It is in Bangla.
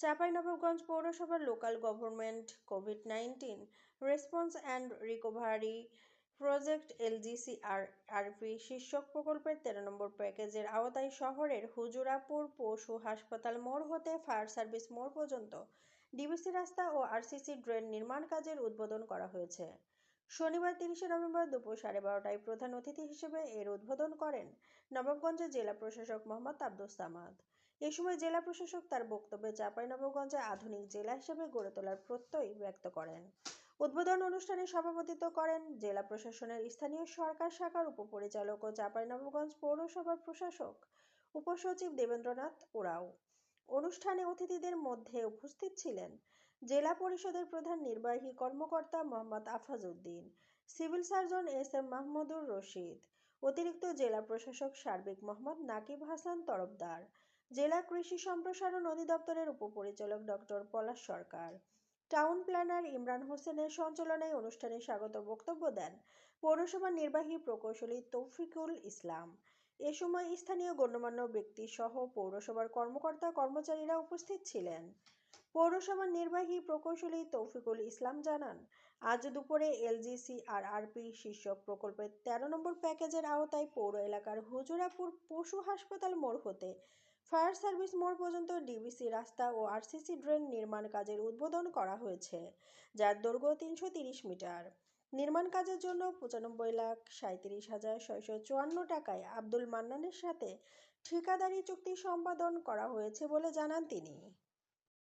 চাঁপাইনবাবগঞ্জ পৌরসভার local government COVID nineteen response and recovery project LGCR RP শীর্ষক প্রকল্পের তেরো নম্বর প্যাকেজের আওতায় শহরের হুজুরাপুর পশু হাসপাতাল মোড় হতে ফায়ার সার্ভিস মোড় পর্যন্ত ডিবিসি রাস্তা ও আরসিসি ড্রেন নির্মাণ কাজের উদ্বোধন করা হয়েছে। শনিবার তিরিশে নভেম্বর দুপুর সাড়ে বারোটায় প্রধান অতিথি হিসেবে এর উদ্বোধন করেন নবাবগঞ্জের জেলা প্রশাসক মোহাম্মদ আব্দুস সামাদ। এ সময় জেলা প্রশাসক তার বক্তব্যে চাঁপাইনবাবগঞ্জে আধুনিক জেলা হিসেবে গড়ে তোলার প্রত্যয় ব্যক্ত করেন। উদ্বোধন অনুষ্ঠানে সভাপতিত্ব করেন জেলা প্রশাসনের স্থানীয় সরকার শাখার উপপরিচালক ও চাঁপাইনবাবগঞ্জ পৌরসভার প্রশাসক উপসচিব দেবেন্দ্রনাথ ওরাও। অনুষ্ঠানে অতিথিদের মধ্যে উপস্থিত ছিলেন জেলা পরিষদের প্রধান নির্বাহী কর্মকর্তা Mohammad Afaz Uddin civil surgeon S M Mahmudur Rashid, অতিরিক্ত জেলা প্রশাসক সার্বিক মোহাম্মদ নাকিব হাসান তরফদার জেলা কৃষি সম্প্রসারণ অধিদপ্তরের উপপরিচালক doctor Palash Sarkar. Town planner Imran হোসেনের সঞ্চালনায় অনুষ্ঠানে স্বাগত বক্তব্য দেন পৌরসভার নির্বাহী প্রকৌশলী তৌফিকুল ইসলাম। এ সময় স্থানীয় গণ্যমান্য ব্যক্তি সহ পৌরসভার কর্মকর্তা কর্মচারীরা উপস্থিত ছিলেন। পৌরসভার নির্বাহী প্রকৌশলী তৌফিকুল ইসলাম জানান, আজ দুপুরে এলজিসি আর আরপি শীর্ষক প্রকল্পের তেরো নম্বর প্যাকেজের আওতায় পৌর এলাকার হুজুরাপুর পশু হাসপাতাল মোড় হতে ফায়ার সার্ভিস মোড় পর্যন্ত ডিবিসি রাস্তা ও আরসিসি ড্রেন নির্মাণ কাজের উদ্বোধন করা হয়েছে, যার দৈর্ঘ্য তিনশো তিরিশ মিটার। নির্মাণ কাজের জন্য পঁচানব্বই লাখ সাঁত্রিশ হাজার ছয়শো চুয়ান্ন টাকায় আব্দুল মান্নানের সাথে ঠিকাদারি চুক্তি সম্পাদন করা হয়েছে বলে জানান তিনি।